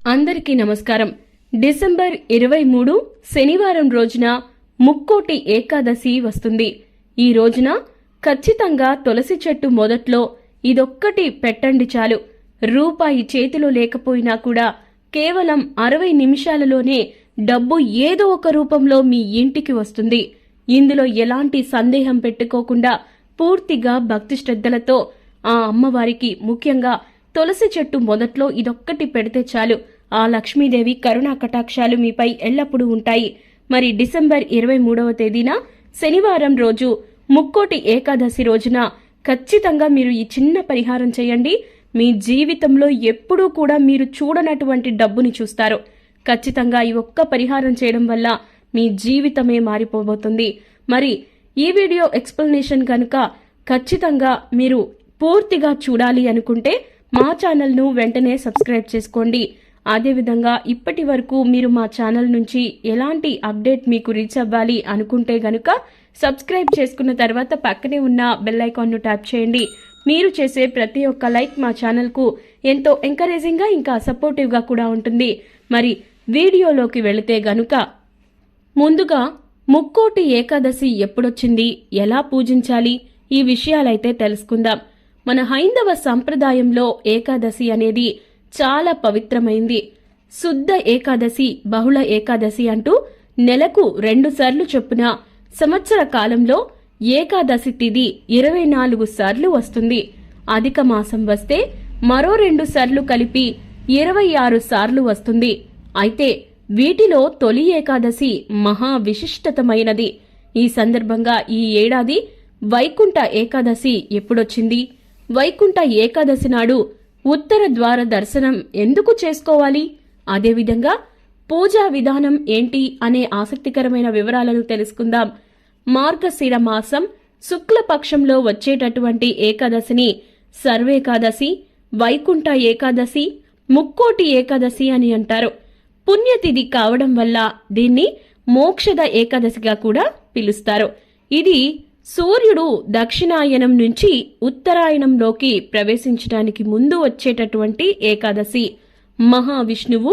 అందరికీ నమస్కారం. డిసెంబర్ ఇరవై మూడు శనివారం రోజున ముక్కోటి ఏకాదశి వస్తుంది. ఈ రోజున ఖచ్చితంగా తులసి చెట్టు మొదట్లో ఇదొక్కటి పెట్టండి చాలు. రూపాయి చేతిలో లేకపోయినా కూడా కేవలం అరవై నిమిషాలలోనే డబ్బు ఏదో ఒక రూపంలో మీ ఇంటికి వస్తుంది. ఇందులో ఎలాంటి సందేహం పెట్టుకోకుండా పూర్తిగా భక్తి శ్రద్ధలతో ఆ అమ్మవారికి ముఖ్యంగా తులసి చెట్టు మొదట్లో ఇదొక్కటి పెడితే చాలు. ఆ లక్ష్మీదేవి కరుణా కటాక్షాలు మీపై ఎల్లప్పుడూ ఉంటాయి. మరి డిసెంబర్ ఇరవై మూడవ తేదీన శనివారం రోజు ముక్కోటి ఏకాదశి రోజున ఖచ్చితంగా మీరు ఈ చిన్న పరిహారం చేయండి. మీ జీవితంలో ఎప్పుడూ కూడా మీరు చూడనటువంటి డబ్బుని చూస్తారు. ఖచ్చితంగా ఈ ఒక్క పరిహారం చేయడం వల్ల మీ జీవితమే మారిపోబోతుంది. మరి ఈ వీడియో ఎక్స్ప్లెనేషన్ కనుక ఖచ్చితంగా మీరు పూర్తిగా చూడాలి అనుకుంటే మా ఛానల్ను వెంటనే సబ్స్క్రైబ్ చేసుకోండి. అదేవిధంగా ఇప్పటి వరకు మీరు మా ఛానల్ నుంచి ఎలాంటి అప్డేట్ మీకు రీచ్ అవ్వాలి అనుకుంటే గనుక సబ్స్క్రైబ్ చేసుకున్న తర్వాత పక్కనే ఉన్న బెల్ ఐకాన్ను ట్యాప్ చేయండి. మీరు చేసే ప్రతి ఒక్క లైక్ మా ఛానల్కు ఎంతో ఎంకరేజింగ్గా ఇంకా సపోర్టివ్గా కూడా ఉంటుంది. మరి వీడియోలోకి వెళితే గనుక ముందుగా ముక్కోటి ఏకాదశి ఎప్పుడొచ్చింది? ఎలా పూజించాలి? ఈ విషయాలైతే తెలుసుకుందాం. మన హైందవ సంప్రదాయంలో ఏకాదశి అనేది చాలా పవిత్రమైంది. శుద్ధ ఏకాదశి బహుళ ఏకాదశి అంటూ నెలకు రెండుసార్లు చొప్పున సంవత్సర కాలంలో ఏకాదశి తిది ఇరవై నాలుగు సార్లు వస్తుంది. అధిక మాసం వస్తే మరో రెండు సార్లు కలిపి ఇరవై ఆరు సార్లు వస్తుంది. అయితే వీటిలో తొలి ఏకాదశి మహా విశిష్టతమైనది ఈ సందర్భంగా ఈ ఏడాది వైకుంఠ ఏకాదశి ఎప్పుడొచ్చింది? వైకుంఠ ఏకాదశి నాడు ఉత్తర ద్వార దర్శనం ఎందుకు చేసుకోవాలి? అదేవిధంగా పూజా విధానం ఏంటి అనే ఆసక్తికరమైన వివరాలను తెలుసుకుందాం. మార్గశిర మాసం శుక్లపక్షంలో వచ్చేటటువంటి ఏకాదశిని సర్వేకాదశి వైకుంఠ ఏకాదశి ముక్కోటి ఏకాదశి అని అంటారు. పుణ్యతిథి కావడం వల్ల దీన్ని మోక్షద ఏకాదశిగా కూడా పిలుస్తారు. ఇది సూర్యుడు దక్షిణాయనం నుంచి ఉత్తరాయణంలోకి ప్రవేశించడానికి ముందు వచ్చేటటువంటి ఏకాదశి. మహావిష్ణువు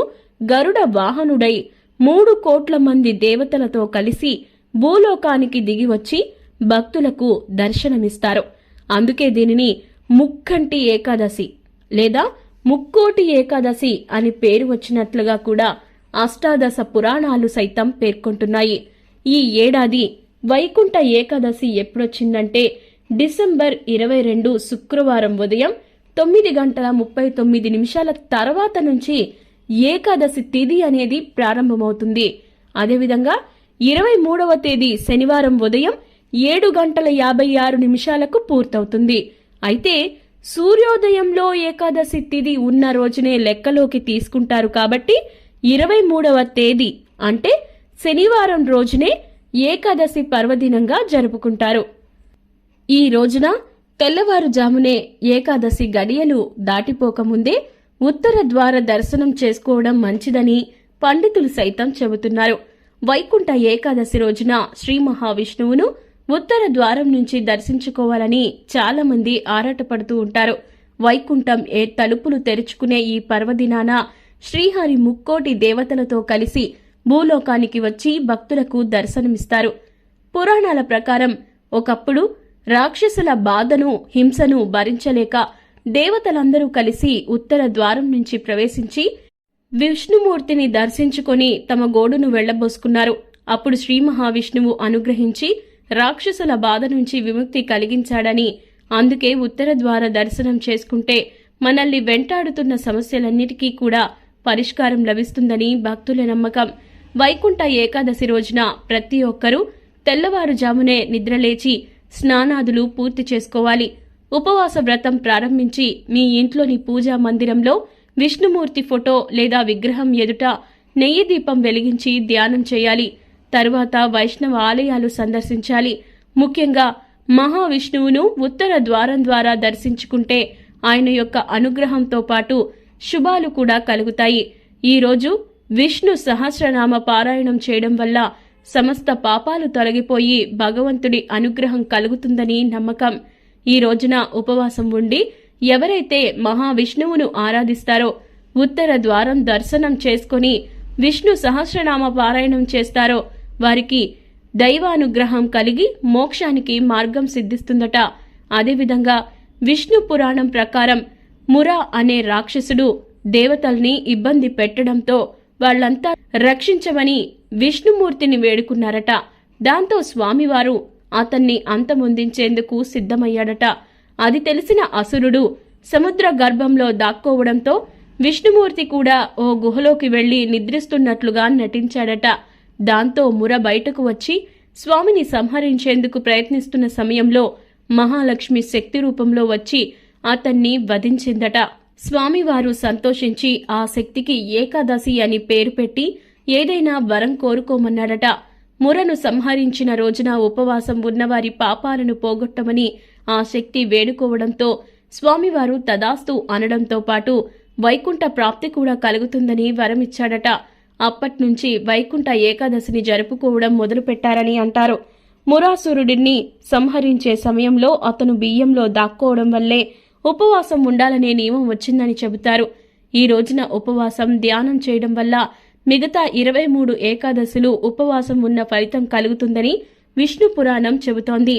గరుడ వాహనుడై మూడు కోట్ల మంది దేవతలతో కలిసి భూలోకానికి దిగివచ్చి భక్తులకు దర్శనమిస్తారు. అందుకే దీనిని ముక్కంటి ఏకాదశి లేదా ముక్కోటి ఏకాదశి అని పేరు వచ్చినట్లుగా కూడా అష్టాదశ పురాణాలు సైతం పేర్కొంటున్నాయి. ఈ ఏడాది వైకుంఠ ఏకాదశి ఎప్పుడొచ్చిందంటే డిసెంబర్ ఇరవై రెండు శుక్రవారం ఉదయం తొమ్మిది గంటల ముప్పై తొమ్మిది నిమిషాల తర్వాత నుంచి ఏకాదశి తిథి అనేది ప్రారంభమవుతుంది. అదేవిధంగా ఇరవై మూడవ తేదీ శనివారం ఉదయం ఏడు గంటల యాభై ఆరు నిమిషాలకు పూర్తవుతుంది. అయితే సూర్యోదయంలో ఏకాదశి తిథి ఉన్న రోజునే లెక్కలోకి తీసుకుంటారు కాబట్టి ఇరవై మూడవ తేదీ అంటే శనివారం రోజునే ఏకాదశి పర్వదినంగా జరుపుకుంటారు. ఈ రోజున తెల్లవారుజామునే ఏకాదశి గడియలు దాటిపోకముందే ఉత్తర ద్వార దర్శనం చేసుకోవడం మంచిదని పండితులు సైతం చెబుతున్నారు. వైకుంఠ ఏకాదశి రోజున శ్రీ మహావిష్ణువును ఉత్తర ద్వారం నుంచి దర్శించుకోవాలని చాలామంది ఆరాటపడుతూ ఉంటారు. వైకుంఠం ఏ తలుపులు తెరుచుకునే ఈ పర్వదినాన శ్రీహరి ముక్కోటి దేవతలతో కలిసి భూలోకానికి వచ్చి భక్తులకు దర్శనమిస్తారు. పురాణాల ప్రకారం ఒకప్పుడు రాక్షసుల బాధను హింసను భరించలేక దేవతలందరూ కలిసి ఉత్తర ద్వారం నుంచి ప్రవేశించి విష్ణుమూర్తిని దర్శించుకొని తమ గోడును వెళ్ళబోసుకున్నారు అప్పుడు శ్రీ మహావిష్ణువు అనుగ్రహించి రాక్షసుల బాధ నుంచి విముక్తి కలిగించాడని అందుకే ఉత్తర ద్వార దర్శనం చేసుకుంటే మనల్ని వెంటాడుతున్న సమస్యలన్నిటికీ కూడా పరిష్కారం లభిస్తుందని భక్తుల నమ్మకం. వైకుంఠ ఏకాదశి రోజున ప్రతి ఒక్కరూ తెల్లవారుజామునే నిద్రలేచి స్నానాదులు పూర్తి చేసుకోవాలి. ఉపవాస వ్రతం ప్రారంభించి మీ ఇంట్లోని పూజా మందిరంలో విష్ణుమూర్తి ఫోటో లేదా విగ్రహం ఎదుట నెయ్యి దీపం వెలిగించి ధ్యానం చేయాలి. తరువాత వైష్ణవ ఆలయాలు సందర్శించాలి. ముఖ్యంగా మహావిష్ణువును ఉత్తర ద్వారం ద్వారా దర్శించుకుంటే ఆయన యొక్క అనుగ్రహంతో పాటు శుభాలు కూడా కలుగుతాయి. ఈరోజు విష్ణు సహస్రనామ పారాయణం చేయడం వల్ల సమస్త పాపాలు తొలగిపోయి భగవంతుడి అనుగ్రహం కలుగుతుందని నమ్మకం. ఈ రోజున ఉపవాసం ఉండి ఎవరైతే మహావిష్ణువును ఆరాధిస్తారో ఉత్తర ద్వారం దర్శనం చేసుకొని విష్ణు సహస్రనామ పారాయణం చేస్తారో వారికి దైవానుగ్రహం కలిగి మోక్షానికి మార్గం సిద్ధిస్తుందట. అదేవిధంగా విష్ణు పురాణం ప్రకారం మురా అనే రాక్షసుడు దేవతల్ని ఇబ్బంది పెట్టడంతో వాళ్ళంతా రక్షించమని విష్ణుమూర్తిని వేడుకున్నారట. దాంతో స్వామివారు అతన్ని అంతమొందించేందుకు సిద్ధమయ్యాడట. అది తెలిసిన అసురుడు సముద్ర గర్భంలో దాక్కోవడంతో విష్ణుమూర్తి కూడా ఓ గుహలోకి వెళ్ళి నిద్రిస్తున్నట్లుగా నటించాడట. దాంతో ముర బయటకు వచ్చి స్వామిని సంహరించేందుకు ప్రయత్నిస్తున్న సమయంలో మహాలక్ష్మి శక్తి రూపంలో వచ్చి అతన్ని వధించిందట. స్వామివారు సంతోషించి ఆ శక్తికి ఏకాదశి అని పేరు పెట్టి ఏదైనా వరం కోరుకోమన్నాడట. మురను సంహరించిన రోజున ఉపవాసం ఉన్నవారి పాపాలను పోగొట్టమని ఆ శక్తి వేడుకోవడంతో స్వామివారు తదాస్తు అనడంతో పాటు వైకుంఠ ప్రాప్తి కూడా కలుగుతుందని వరమిచ్చాడట. అప్పట్నుంచి వైకుంఠ ఏకాదశిని జరుపుకోవడం మొదలుపెట్టారని అంటారు. మురాసురుడిని సంహరించే సమయంలో అతను బియ్యంలో దాక్కోవడం వల్లే ఉపవాసం ఉండాలనే నియమం వచ్చిందని చెబుతారు. ఈ రోజున ఉపవాసం ధ్యానం చేయడం వల్ల మిగతా ఇరవై మూడు ఏకాదశులు ఉపవాసం ఉన్న ఫలితం కలుగుతుందని విష్ణు పురాణం చెబుతోంది.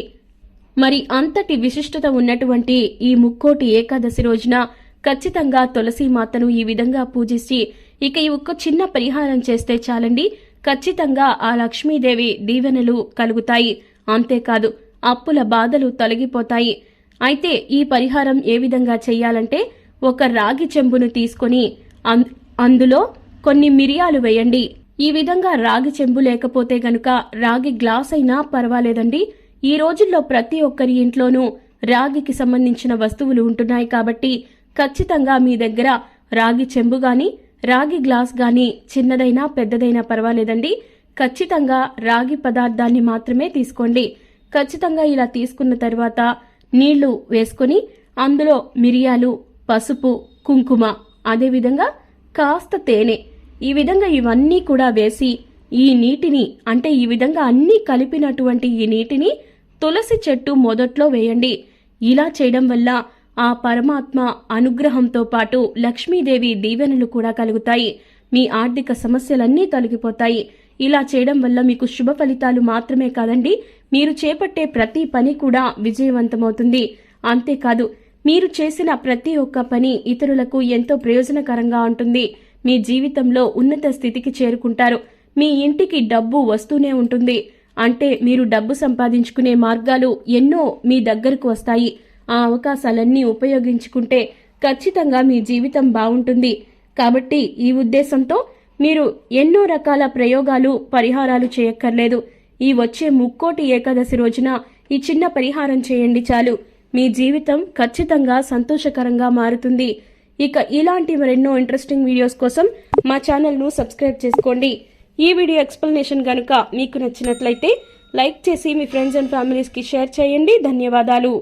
మరి అంతటి విశిష్టత ఉన్నటువంటి ఈ ముక్కోటి ఏకాదశి రోజున ఖచ్చితంగా తులసి మాతను ఈ విధంగా పూజించి ఇక ఈ ఒక్క చిన్న పరిహారం చేస్తే చాలండి. ఖచ్చితంగా ఆ లక్ష్మీదేవి దీవెనలు కలుగుతాయి. అంతేకాదు అప్పుల బాధలు తొలగిపోతాయి. అయితే ఈ పరిహారం ఏ విధంగా చేయాలంటే ఒక రాగి చెంబును తీసుకొని అం- అందులో కొన్ని మిరియాలు వేయండి. ఈ విధంగా రాగి చెంబు లేకపోతే గనుక రాగి గ్లాస్ అయినా పర్వాలేదండి. ఈ రోజుల్లో ప్రతి ఒక్కరి ఇంట్లోనూ రాగికి సంబంధించిన వస్తువులు ఉంటున్నాయి కాబట్టి ఖచ్చితంగా మీ దగ్గర రాగి చెంబు గాని రాగి గ్లాస్ గాని చిన్నదైనా పెద్దదైనా పర్వాలేదండి. ఖచ్చితంగా రాగి పదార్థాన్ని మాత్రమే తీసుకోండి. ఖచ్చితంగా ఇలా తీసుకున్న తర్వాత నీళ్ళు వేసుకొని అందులో మిరియాలు పసుపు కుంకుమ అదేవిధంగా కాస్త తేనె. ఈ విధంగా ఇవన్నీ కూడా వేసి ఈ నీటిని అంటే ఈ విధంగా అన్నీ కలిపినటువంటి ఈ నీటిని తులసి చెట్టు మొదట్లో వేయండి. ఇలా చేయడం వల్ల ఆ పరమాత్మ అనుగ్రహంతో పాటు లక్ష్మీదేవి దీవెనలు కూడా కలుగుతాయి. మీ ఆర్థిక సమస్యలన్నీ తొలగిపోతాయి. ఇలా చేయడం వల్ల మీకు శుభ ఫలితాలు మాత్రమే కాదండి మీరు చేపట్టే ప్రతి పని కూడా విజయవంతమవుతుంది. అంతేకాదు మీరు చేసిన ప్రతి ఒక్క పని ఇతరులకు ఎంతో ప్రయోజనకరంగా ఉంటుంది. మీ జీవితంలో ఉన్నత స్థితికి చేరుకుంటారు. మీ ఇంటికి డబ్బు వస్తూనే ఉంటుంది. అంటే మీరు డబ్బు సంపాదించుకునే మార్గాలు ఎన్నో మీ దగ్గరకు వస్తాయి. ఆ అవకాశాలన్నీ ఉపయోగించుకుంటే ఖచ్చితంగా మీ జీవితం బాగుంటుంది. కాబట్టి ఈ ఉద్దేశంతో మీరు ఎన్నో రకాల ప్రయోగాలు పరిహారాలు చేయక్కర్లేదు. ఈ వచ్చే ముక్కోటి ఏకాదశి రోజున ఈ చిన్న పరిహారం చేయండి చాలు. మీ జీవితం ఖచ్చితంగా సంతోషకరంగా మారుతుంది. ఇక ఇలాంటి మరెన్నో ఇంట్రెస్టింగ్ వీడియోస్ కోసం మా ఛానల్ను సబ్స్క్రైబ్ చేసుకోండి. ఈ వీడియో ఎక్స్ప్లెనేషన్ కనుక మీకు నచ్చినట్లయితే లైక్ చేసి మీ ఫ్రెండ్స్ అండ్ ఫ్యామిలీస్కి షేర్ చేయండి. ధన్యవాదాలు.